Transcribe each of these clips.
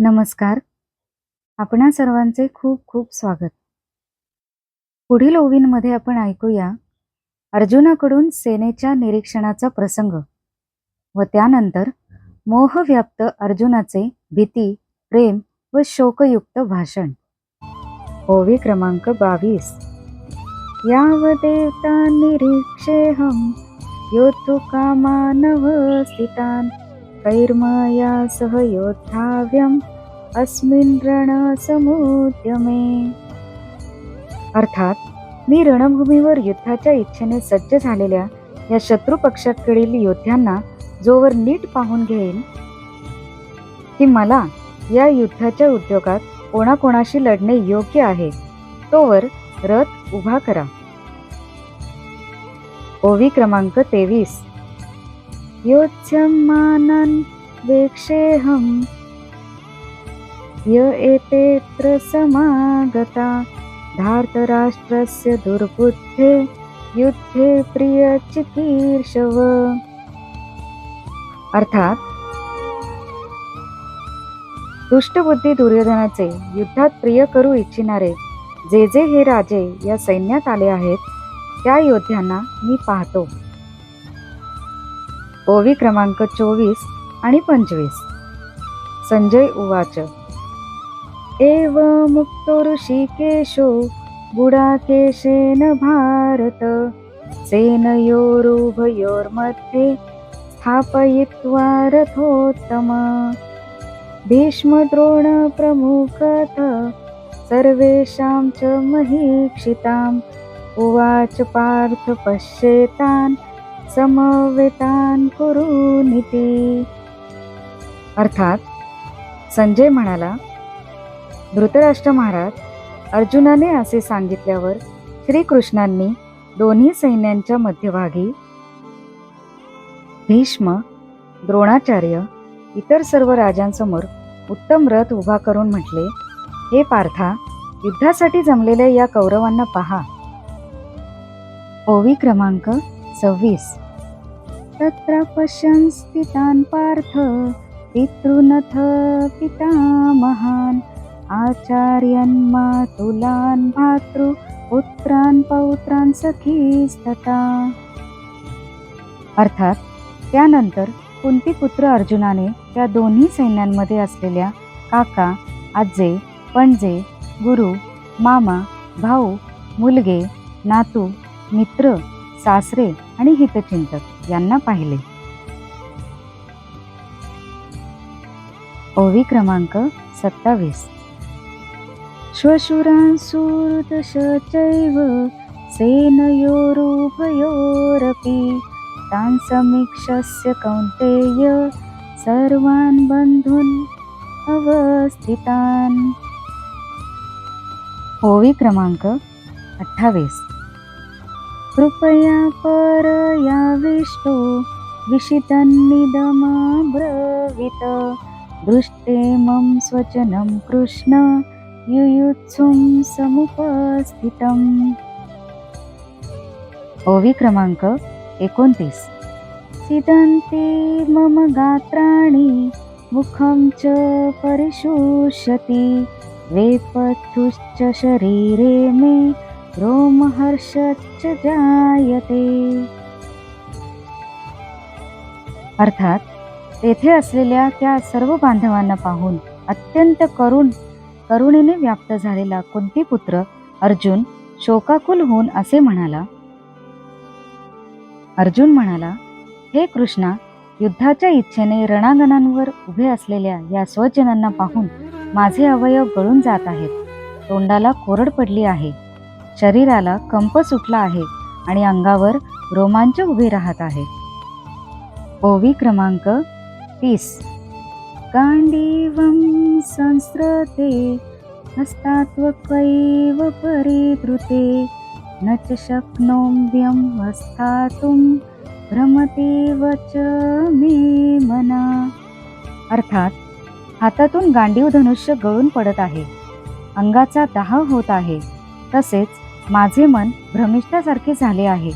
नमस्कार. आपणा सर्वांचे खूप खूप स्वागत. पुढील ओवींमध्ये आपण ऐकूया अर्जुनाकडून सेनेच्या निरीक्षणाचा प्रसंग व त्यानंतर मोहव्याप्त अर्जुनाचे भीती प्रेम व शोकयुक्त भाषण. ओवी क्रमांक बावीस. यावदेवता निरीक्षेहम स्थितान कैर्मया सह योद्धाव्यम अस्मिन् रणसमुद्यमे। अर्थात मी रणभूमीवर युद्धाच्या इच्छेने सज्ज झालेल्या या शत्रू पक्षाकडील योद्ध्यांना जोवर नीट पाहून घेईन की मला या युद्धाच्या उद्योगात कोणाकोणाशी लढणे योग्य आहे तोवर रथ उभा करा. ओवी क्रमांक तेवीस. योत्स्यमानान् वेक्षेऽहम् य एतेऽत्र समागता धार्तराष्ट्रस्य दुर्बुद्धे युद्धे प्रियचिकीर्षव। अर्थात दुष्टबुद्धी दुर्योधनाचे युद्धात प्रिय करू इच्छिणारे जे जे हे राजे या सैन्यात आले आहेत त्या योद्ध्यांना मी पाहतो. ओवी क्रमांक चोवीस आणि पंचवीस. संजय उवाच एव मुक्तो ऋषिकेशो गुडाकेशेन भारत सेनयोरुभयोर्मध्ये स्थापयित्वा रथोत्तम. भीष्मद्रोणप्रमुखथ सर्वेषां च महीक्षिताम् उवाच पार्थ पश्येतान् समवेतान कुरुनिती अर्थात संजय म्हणाला धृतराष्ट्र महाराज अर्जुनाने असे सांगितल्यावर श्रीकृष्णांनी दोन्ही सैन्यांच्या मध्यभागी भीष्म द्रोणाचार्य इतर सर्व राजांसमोर उत्तम रथ उभा करून म्हटले हे पार्था युद्धासाठी जमलेल्या या कौरवांना पहा. ओवी क्रमांक सव्वीस. तत्र पश्यन् स्थितान् पार्थ पितृनथ पितामहान् आचार्यन् मातुलान् भातृ पुत्रान् पौत्रान् सखीस्तथा अर्थात त्यानंतर कुंतीपुत्र अर्जुनाने त्या दोन्ही सैन्यांमध्ये असलेल्या काका आजे पणजे गुरु मामा भाऊ मुलगे नातू मित्र सासरे आणि हितचिंतक यांना पाहिले. ओवी क्रमांक सत्तावीस. श्वशुरांसुरदशचैव सेनयोरुभयोरपि तान् समीक्षस्य कौन्तेय सर्वान् बन्धून् अवस्थितान्. ओवी क्रमांक अठ्ठावीस. कृपया परयाविष्टो विशितन्निदमाब्रवीत। दृष्टे मम स्वचनं कृष्ण युयुत्सुं समुपस्थितम्। ओवी क्रमांक एकोणतीस. सिदन्ति मम गात्राणि मुखं च परिशुष्यति वेपथुश्च शरीरे मे रोमहर्षच जायते. अर्थात तेथे असलेल्या त्या सर्व बांधवांना पाहून अत्यंत करुण करुणेने व्याप्त झालेला कुंतीपुत्र अर्जुन शोकाकुल होऊन असे म्हणाला अर्जुन म्हणाला हे कृष्णा युद्धाच्या इच्छेने रणांगणांवर उभे असलेल्या या स्वजनांना पाहून माझे अवयव गळून जात आहेत. तोंडाला कोरड पडली आहे. शरीराला कंप सुटला आहे आणि अंगावर रोमांच उभे राहत आहे. ओवी क्रमांक तीस. गांडीवं संस्रते हस्तात्वकैव परिधृते न च शक्नोम्यं स्थातुं भ्रमतेव च मे मना. अर्थात हातातून गांडीव धनुष्य गळून पडत आहे. अंगाचा दाह होत आहे. तसेच माझे मन भ्रमिष्ठासारखे झाले आहे.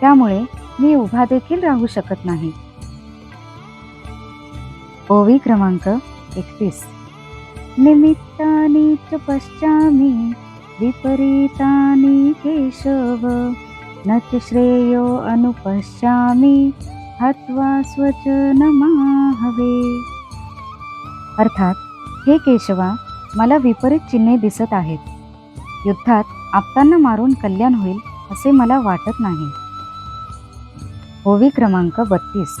त्यामुळे मी उभा देखील राहू शकत नाही. ओवी क्रमांक एकतीस. निमित्तानि च पश्चामी विपरीतानी केशव न च श्रेयो अनुपश्यामी हत्वा स्वचनमाहवे अर्थात हे केशवा मला विपरीत चिन्हे दिसत आहेत. युद्धात आपतांना मारून कल्याण होईल असे मला वाटत नाही. ओवी क्रमांक बत्तीस.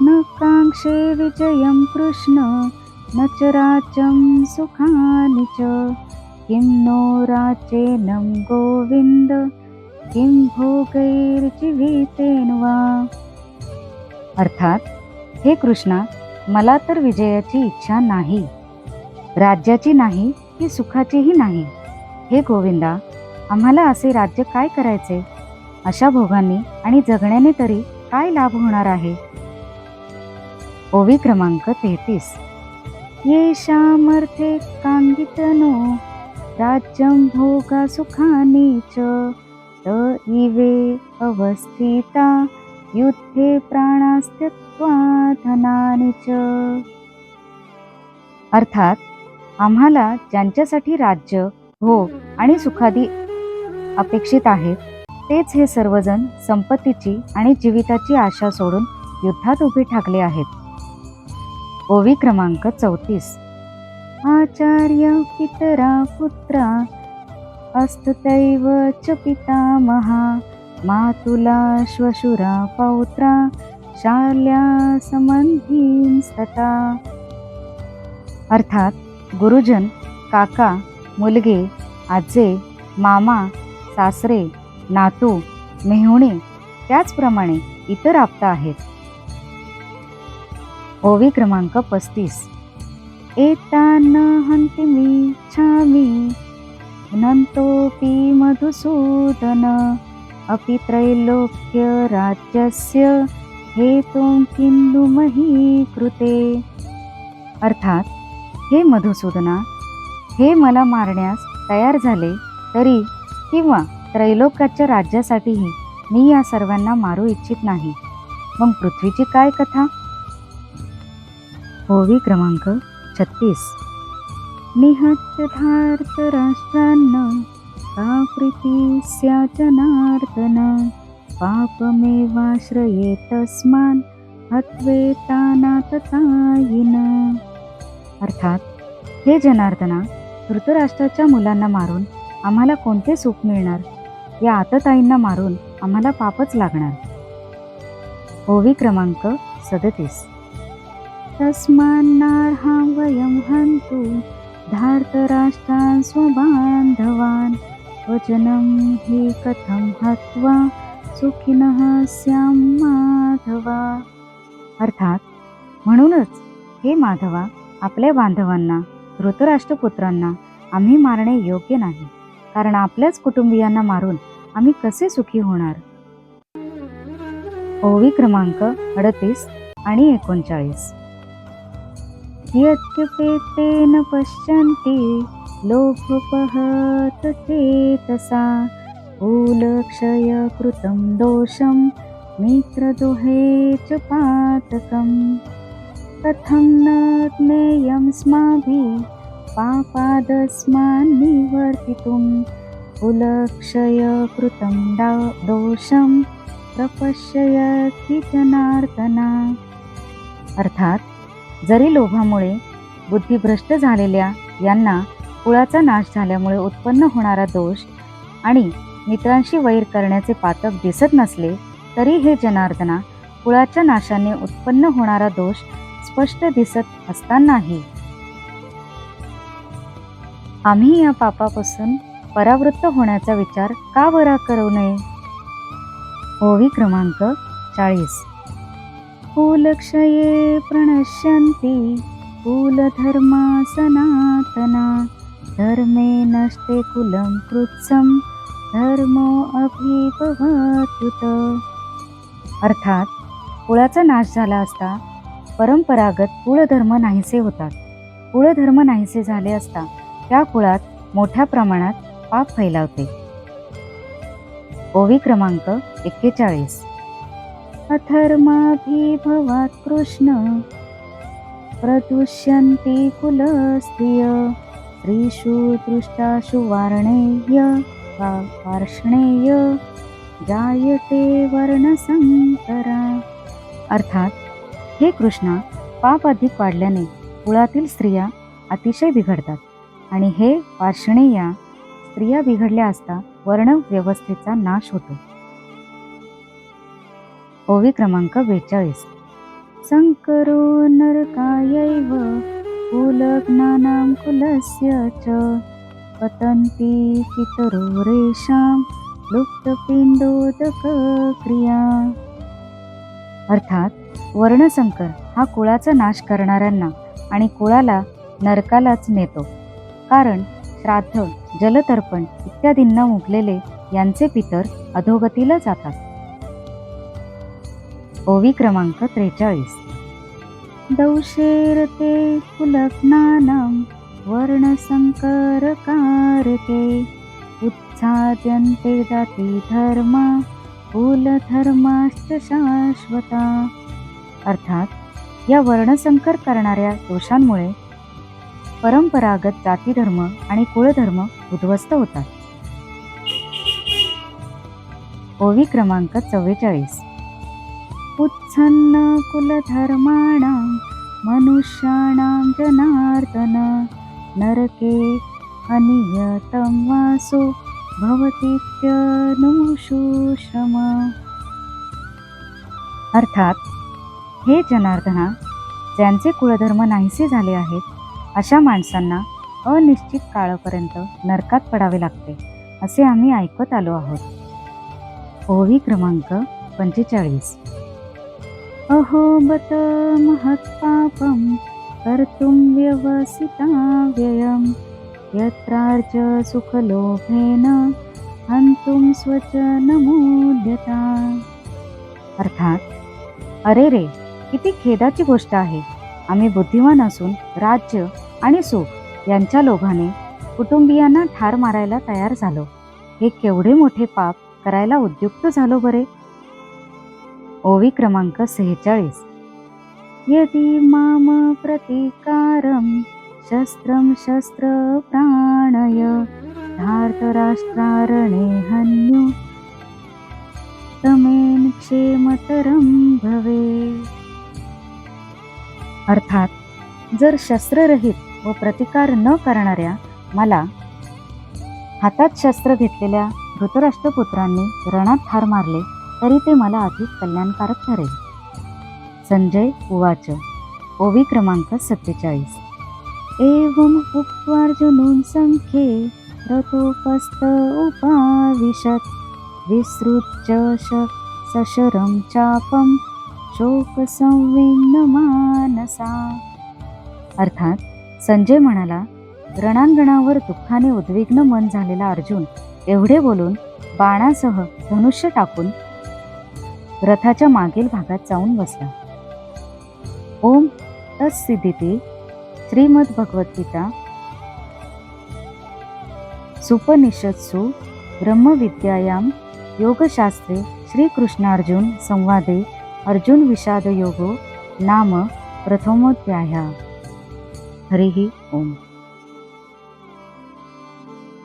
न कांक्षे विजयं कृष्ण न च राज्यं सुखानि च. किं नो राचेनं गोविंद किं भोगैर्जीवितेन वा अर्थात हे कृष्णा मला तर विजयाची इच्छा नाही. राज्याची नाही की सुखाचीही नाही. हे गोविंदा आम्हाला असे राज्य काय करायचे? अशा भोगांनी आणि जगण्याने तरी काय लाभ होणार आहे? ओवी क्रमांक तेहतीस. येषामर्थे कांगितनो राज्यं भोगा सुखानि च त इवे अवस्थिता युद्धे प्राणास्त्यक्त्वा धनानि च। अर्थात आम्हाला ज्यांच्यासाठी राज्य हो आणि सुखादी अपेक्षित आहेत तेच हे सर्वजण संपत्तीची आणि जीविताची आशा सोडून युद्धात उभे ठाकले आहेत. ओवी क्रमांक चौतीस. आचार्य पितरा पुत्रा अस्ततैव च पितामहा मातुला श्वशुरा पौत्रा शाल्या संबंधींस्तथा अर्थात गुरुजन काका मुलगे आजे मामा सासरे नातू मेहुणे त्याचप्रमाणे इतर आपता आहेत. ओवी क्रमांक पस्तीस. एतान हंतिमी छामी नंतोपि मधुसूदन अपि त्रैलोक्य राज्यस्य हेतुं किंदु मही कृते अर्थात हे मधुसूदना हे मला मारण्यास तयार झाले तरी किंवा त्रैलोक्याच्या राज्यासाठीही मी या सर्वांना मारू इच्छित नाही. मग पृथ्वीची काय कथा? ओवी क्रमांक छत्तीस. निहत्य धार्त राष्ट्रांना का प्रीती स्या जनार्दन पापमेवाश्रये तस्मान् अर्थात हे जनार्दना धृतराष्ट्राच्या मुलांना मारून आम्हाला कोणते सुख मिळणार? या आतताईंना मारून आम्हाला पापच लागणार. ओवी क्रमांक सदतीस. तस्मान्नार्हां वयं हन्तु धार्तराष्ट्रान् स्वबान्धवान् वचनं हि कथं हत्वा सुखिनः स्याम माधवा? अर्थात म्हणूनच हे माधवा आपल्या बांधवांना धृतराष्ट्रपुत्रांना आम्ही मारणे योग्य नाही. कारण आपल्याच कुटुंबियांना मारून आम्ही कसे सुखी होणार? ओवी क्रमांक अडतीस आणि एकोणचाळीस. यद्यपेतेन पश्यन्ति लोभोपहत चेतसा कुलक्षय कृतं दोषं मित्रदोहे च पातकम् कथं न ज्ञेयं स्माभिः पापादस्मान् निवर्तितुं कुलक्षय कृतं डा दोषं प्रपश्यति जनार्दना अर्थात जरी लोभामुळे बुद्धिभ्रष्ट झालेल्या यांना कुळाचा नाश झाल्यामुळे उत्पन्न होणारा दोष आणि मित्रांशी वैर करण्याचे पातक दिसत नसले तरी हे जनार्दना कुळाच्या नाशाने उत्पन्न होणारा दोष स्पष्ट दिसत असतानाही. आम्ही या पापापासून परावृत्त होण्याचा विचार का बरा करू नये? ओवी क्रमांक चाळीस. कुलक्षये प्रणश्यन्ति कुलधर्मा सनातना धर्मे नष्टे कुलं कृत्सम धर्मो अभिभवत्युत अर्थात कुळाचा नाश झाला असता परंपरागत कुळधर्म नाहीसे होतात. कुळधर्म नाहीसे झाले असता त्या कुळात मोठ्या प्रमाणात पाप फैलावते. ओवी क्रमांक एक्केचाळीस. अथर्माभिभवात कृष्ण. प्रदुष्यन्ति कुलस्त्रिय. स्त्रीषु दृष्टाशु वार्णेय वा- वार्ष्णेय. जायते वर्णसंकरा अर्थात हे कृष्णा पाप अधिक वाढल्याने कुळातील स्त्रिया अतिशय बिघडतात. आणि हे वार्षणेया स्त्रिया बिघडल्या असता वर्णव्यवस्थेचा नाश होतो. ओवी क्रमांक बेचाळीस. संकरो नरकायैव कुलग्नानां कुलस्य च पतन्ति पितरो रेषां लुप्तपिंडोदक क्रिया अर्थात वर्णसंकर हा कुळाचा नाश करणाऱ्यांना आणि कुळाला नरकालाच नेतो. कारण श्राद्ध जलतर्पण इत्यादींना मुकलेले यांचे पितर अधोगतीला जातात. ओवी क्रमांक त्रेचाळीस. दौशेरते कुलग्नानां वर्णसंकरकारके उत्साद्यन्ते जाती धर्मा कुलधर्माश्च शाश्वता. अर्थात या वर्णसंकर करणाऱ्या दोषांमुळे परंपरागत जातीधर्म आणि कुळधर्म उद्ध्वस्त होतात. ओवी क्रमांक चव्वेचाळीस. उत्सन्न कुलधर्माणां मनुष्याणां जनार्दन नरके अनियतं वासो भवतीत्यनुशुश्रम अर्थात हे जनार्दना ज्यांचे कुळधर्म नाहीसे झाले आहेत अशा माणसांना अनिश्चित काळापर्यंत नरकात पडावे लागते असे आम्ही ऐकत आलो आहोत. ओवी क्रमांक पंचेचाळीस. अहो बत कर्तुं व्यवसिता व्ययं यत्रार्ज सुखलोभेन स्वच नमोद्यता. अर्थात अरे रे किती खेदाची गोष्ट आहे. आम्ही बुद्धिमान असून राज्य आणि सुख यांच्या लोभाने कुटुंबियांना ठार मारायला तयार झालो. हे केवढे मोठे पाप करायला उद्युक्त झालो बरे? ओवी क्रमांक सेहेचाळीस. यदि माम प्रतिकारं शस्त्रं शस्त्र प्राणय धार्तराष्ट्रारणे हन्यु तमेन क्षेमतरं भवे। अर्थात जर शस्त्ररहित व प्रतिकार न करणाऱ्या मला हातात शस्त्र घेतलेल्या धृतराष्ट्रपुत्रांनी रणात ठार मारले तरी ते मला अधिक कल्याणकारक ठरेल. संजय उवाच. ओवी क्रमांक सत्तेचाळीस. एवम उक्त्वार्जुनून संख्ये रतोपस्त उपाविशत. विसृज्य श सशरं चापं शोक मानसा अर्थात संजय म्हणाला रणांगणावर दुःखाने उद्विग्न मन झालेला अर्जुन एवढे बोलून बाणासह धनुष्य टाकून रथाच्या मागील भागात जाऊन बसला. ओम तत्सिद्धिती श्रीमद भगवद्गीता सुपनिषत्सु ब्रह्मविद्यायां योगशास्त्रे श्रीकृष्णार्जुन संवादे अर्जुन विषादयोगो नाम प्रथमोध्यायः. हरिः ओम्.